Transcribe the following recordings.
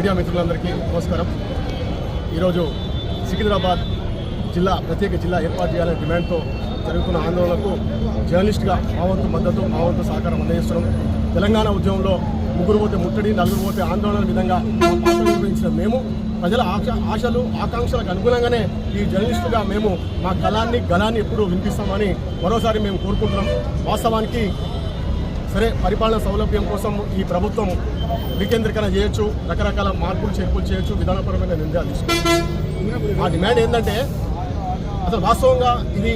Media మిత్రులందరికీ నమస్కారం. ఈరోజు సికింద్రాబాద్ జిల్లా ప్రత్యేక జిల్లా ఏర్పాటు చేయాలనే డిమాండ్తో జరుగుతున్న ఆందోళనకు జర్నలిస్ట్గా మా వంతు మద్దతు మా వంతు సహకారం అందజేస్తున్నాం తెలంగాణ ఉద్యమంలో ముగ్గురు పోతే ముట్టడి నలుగురు పోతే ఆందోళన విధంగా నిర్వహించిన మేము ప్రజల ఆశ ఆశలు ఆకాంక్షలకు అనుగుణంగానే ఈ జర్నలిస్టుగా మేము మా కళాన్ని గళాన్ని ఎప్పుడూ వినిపిస్తామని మరోసారి మేము కోరుకుంటున్నాం. వాస్తవానికి సరే పరిపాలన సౌలభ్యం కోసం ఈ ప్రభుత్వం వికేంద్రీకరణ చేయొచ్చు రకరకాల మార్పులు చేర్పులు చేయొచ్చు విధానపరమైన నిర్ణయాలు తీసుకోవచ్చు. ఆ డిమాండ్ ఏంటంటే అసలు వాస్తవంగా ఇది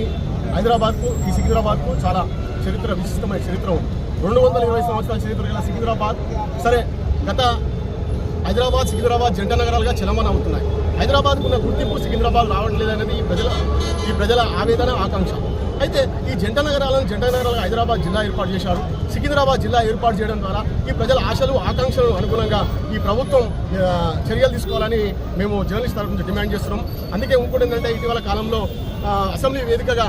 హైదరాబాద్కు ఈ సికింద్రాబాద్కు చాలా చరిత్ర విశిష్టమైన చరిత్ర ఉంది. రెండు వందల ఇరవై సంవత్సరాల చరిత్ర గల సికింద్రాబాద్ సరే గత హైదరాబాద్ సికింద్రాబాద్ జంట నగరాలుగా చలమణ అవుతున్నాయి. హైదరాబాద్కు ఉన్న గుర్తింపు సికింద్రాబాద్ రావట్లేదు అనేది ఈ ప్రజల ఈ ప్రజల ఆవేదన ఆకాంక్ష. అయితే ఈ జంట నగరాలను జంట నగరాలుగా హైదరాబాద్ జిల్లా ఏర్పాటు చేశారు. సికింద్రాబాద్ జిల్లా ఏర్పాటు చేయడం ద్వారా ఈ ప్రజల ఆశలు ఆకాంక్షలకు అనుగుణంగా ఈ ప్రభుత్వం చర్యలు తీసుకోవాలని మేము జర్నలిస్ట్ తరఫు నుంచి డిమాండ్ చేస్తున్నాం. అందుకే ఇంకోటి ఏంటంటే ఇటీవల కాలంలో అసెంబ్లీ వేదికగా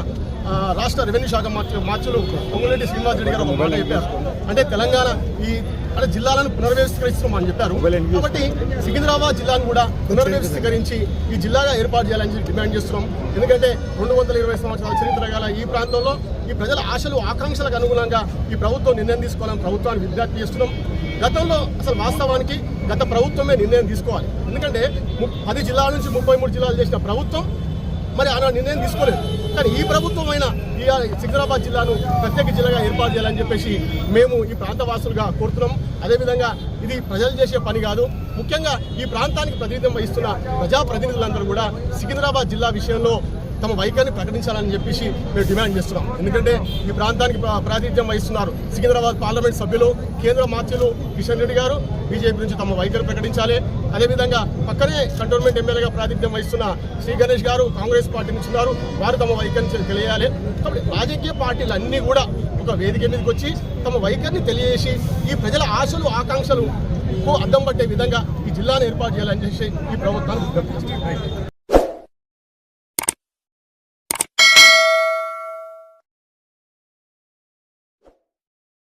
రాష్ట్ర రెవెన్యూ శాఖ మార్చు మార్చులు పొంగులేటి శ్రీనివాస్ రెడ్డి గారు ఒక మాట చెప్పారు. అంటే తెలంగాణ ఈ అంటే జిల్లాలను పునర్వ్యవస్థీకరిస్తున్నామని చెప్పారు. కాబట్టి సికింద్రాబాద్ జిల్లాను కూడా పునర్వ్యవస్థీకరించి ఈ జిల్లాగా ఏర్పాటు చేయాలని డిమాండ్ చేస్తున్నాం. ఎందుకంటే రెండు వందల ఇరవై సంవత్సరాల చరిత్ర గల ఈ ప్రాంతంలో ఈ ప్రజల ఆశలు ఆకాంక్షలకు అనుగుణంగా ఈ ప్రభుత్వం నిర్ణయం తీసుకోవాలని ప్రభుత్వాన్ని విజ్ఞప్తి చేస్తున్నాం. గతంలో అసలు వాస్తవానికి గత ప్రభుత్వమే నిర్ణయం తీసుకోవాలి. ఎందుకంటే పది జిల్లాల నుంచి ముప్పై మూడు జిల్లాలు చేసిన ప్రభుత్వం మరి అలా నిర్ణయం తీసుకోలేదు. కానీ ఈ ప్రభుత్వం అయినా ఈ సికింద్రాబాద్ జిల్లాను ప్రత్యేక జిల్లాగా ఏర్పాటు చేయాలని చెప్పేసి మేము ఈ ప్రాంత వాసులుగా కోరుతున్నాం. అదేవిధంగా ఇది ప్రజలు చేసే పని కాదు. ముఖ్యంగా ఈ ప్రాంతానికి ప్రాతినిధ్యం వహిస్తున్న ప్రజాప్రతినిధులందరూ కూడా సికింద్రాబాద్ జిల్లా విషయంలో తమ వైఖరిని ప్రకటించాలని చెప్పేసి మేము డిమాండ్ చేస్తున్నాం. ఎందుకంటే ఈ ప్రాంతానికి ప్రాతినిధ్యం వహిస్తున్నారు. సికింద్రాబాద్ పార్లమెంట్ సభ్యులు కేంద్ర మార్చులు కిషన్ రెడ్డి గారు బీజేపీ నుంచి తమ వైఖరి ప్రకటించాలి. అదేవిధంగా పక్కనే కంటోన్మెంట్ ఎమ్మెల్యేగా ప్రాతినిధ్యం వహిస్తున్న శ్రీ గణేష్ గారు కాంగ్రెస్ పార్టీ నుంచి ఉన్నారు. వారు తమ వైఖరిని తెలియాలి. కాబట్టి రాజకీయ పార్టీలు అన్నీ కూడా ఒక వేదిక మీదకి వచ్చి తమ వైఖరిని తెలియజేసి ఈ ప్రజల ఆశలు ఆకాంక్షలు అద్దం పట్టే విధంగా ఈ జిల్లాను ఏర్పాటు చేయాలని చేసి ఈ ప్రభుత్వాన్ని